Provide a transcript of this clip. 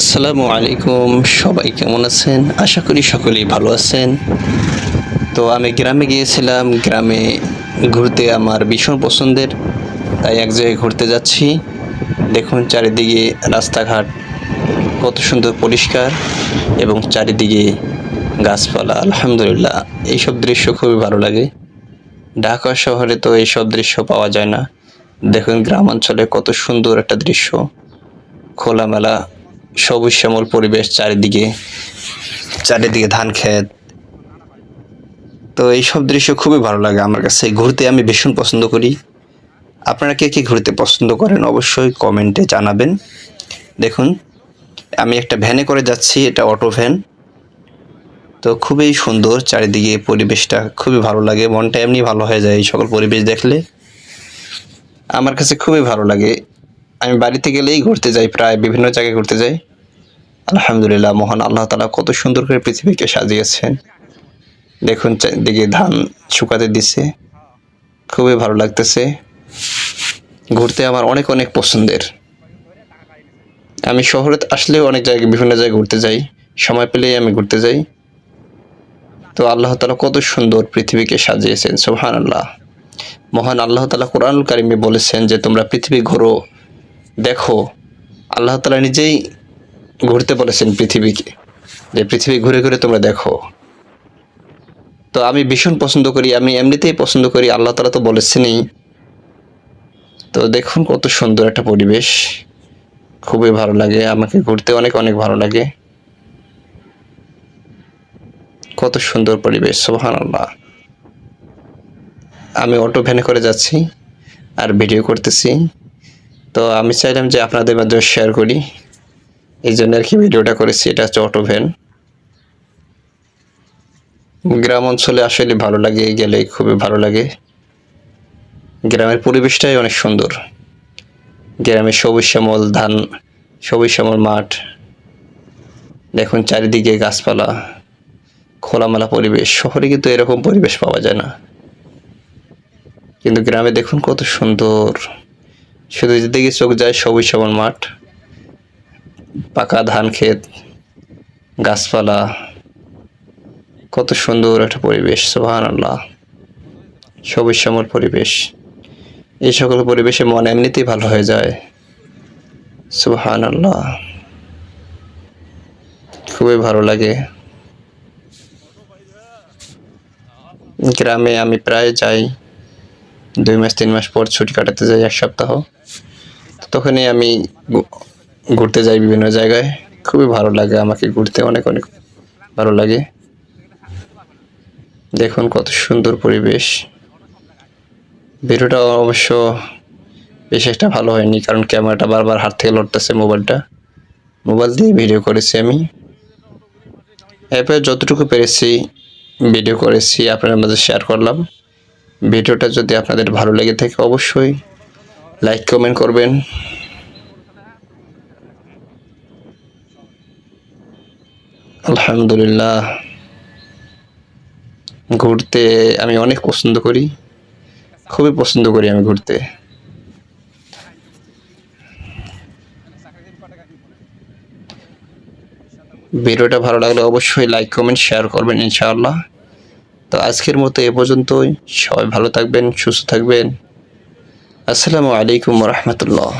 আসসালামু আলাইকুম। সবাই কেমন আছেন? আশা করি সকলেই ভালো আছেন। তো আমি গ্রামে গিয়েছিলাম। গ্রামে ঘুরতে আমার ভীষণ পছন্দের। তাই এক জায়গায় ঘুরতে যাচ্ছি। দেখুন চারিদিকে রাস্তাঘাট কত সুন্দর পরিষ্কার এবং চারিদিকে গাছপালা। আলহামদুলিল্লাহ, এইসব দৃশ্য খুবই ভালো লাগে। ঢাকা শহরে তো এইসব দৃশ্য পাওয়া যায় না। দেখুন গ্রামাঞ্চলে কত সুন্দর একটা দৃশ্য। খোলামেলা সবুজ শ্যামল পরিবেশ চারিদিকে চারিদিকে ধান ক্ষেত। তো এইসব দৃশ্য খুবই ভালো লাগে আমার কাছে। ঘুরতে আমি ভীষণ পছন্দ করি। আপনারা কে কে ঘুরতে পছন্দ করেন অবশ্যই কমেন্টে জানাবেন। দেখুন, আমি একটা ভ্যানে করে যাচ্ছি, এটা অটো ভ্যান। তো খুবই সুন্দর চারিদিকে পরিবেশটা, খুবই ভালো লাগে। মনটা এমনি ভালো হয়ে যায় এই সকল পরিবেশ দেখলে। আমার কাছে খুবই ভালো লাগে। আমি বাড়িতে গেলেই ঘুরতে যাই, প্রায় বিভিন্ন জায়গায় ঘুরতে যাই। আলহামদুলিল্লাহ, মহান আল্লাহ তালা কত সুন্দর করে পৃথিবীকে সাজিয়েছেন। দেখুন চারিদিকে ধান শুকাতে দিছে, খুবই ভালো লাগতেছে। ঘুরতে আমার অনেক অনেক পছন্দের। আমি শহরে আসলেও অনেক জায়গায়, বিভিন্ন জায়গায় ঘুরতে যাই, সময় পেলেই আমি ঘুরতে যাই। তো আল্লাহ তালা কত সুন্দর পৃথিবীকে সাজিয়েছেন সোহান আল্লাহ মহান আল্লাহ তালা কোরআনুল কারিমে বলেছেন যে, তোমরা পৃথিবী ঘোরো দেখো, আল্লাহ তালা নিজেই ঘুরতে বলেছেন পৃথিবীকে। যে পৃথিবী ঘুরে ঘুরে তোমরা দেখো। তো আমি ভীষণ পছন্দ করি, আমি এমনিতেই পছন্দ করি, আল্লাহ তালা তো বলেছেনই। তো দেখুন কত সুন্দর একটা পরিবেশ। খুবই ভালো লাগে, আমাকে ঘুরতে অনেক অনেক ভালো লাগে। কত সুন্দর পরিবেশ সোহান আল্লাহ আমি অটো ভ্যানে করে যাচ্ছি আর ভিডিও করতেছি। তো আমি চাইলাম যে আপনাদের মাধ্যমে শেয়ার করি। এই জন্য আর কি ভিডিওটা করেছি, এটা হচ্ছে অটো ভ্যান গ্রাম অঞ্চলে আসলে ভালো লাগে, গেলে খুবই ভালো লাগে। গ্রামের পরিবেশটাই অনেক সুন্দর। গ্রামের সবুজ শ্যামল, ধান, সবুজ শ্যামল মাঠ। দেখুন চারিদিকে গাছপালা, খোলামেলা পরিবেশ। শহরে কিন্তু এরকম পরিবেশ পাওয়া যায় না। কিন্তু গ্রামে দেখুন কত সুন্দর। শুধু যেদিকে চোখ যায় সবুজ শ্যামল মাঠ। পাকা ধান ক্ষেত, গাছপালা, কত সুন্দর একটা পরিবেশ সোহান আল্লাহ সবুজ শ্যামল পরিবেশ। এই সকল পরিবেশে মন এমনিতেই ভালো হয়ে যায়। সুহান আল্লাহ খুবই ভালো লাগে। গ্রামে আমি প্রায় যাই। দুই মাস, তিন মাস পর ছুটি কাটাতে যাই এক সপ্তাহ। তখনই আমি ঘুরতে যাই বিভিন্ন জায়গায়। খুবই ভালো লাগে আমাকে ঘুরতে, অনেক অনেক ভালো লাগে। দেখুন কত সুন্দর পরিবেশ। ভিডিওটা অবশ্য বেশ একটা ভালো হয়নি, কারণ ক্যামেরাটা বারবার হাত থেকে লড়তেছে মোবাইলটা। মোবাইল দিয়ে ভিডিও করেছি আমি। অ্যাপে যতটুকু পেরেছি, ভিডিও করেছি, আপনাদের মাঝে শেয়ার করলাম। ভিডিওটা যদি আপনাদের ভালো লেগে থাকে অবশ্যই লাইক, কমেন্ট করবেন। আলহামদুলিল্লাহ। ঘুরতে আমি অনেক পছন্দ করি। খুবই পছন্দ করি আমি ঘুরতে। ভিডিওটা ভালো লাগলে অবশ্যই লাইক, কমেন্ট, শেয়ার করবেন ইনশাআল্লাহ। তো আজকের মতো এ পর্যন্তই। সবাই ভালো থাকবেন সুস্থ থাকবেন। আসসালামু আলাইকুম রহমতুল্লাহ।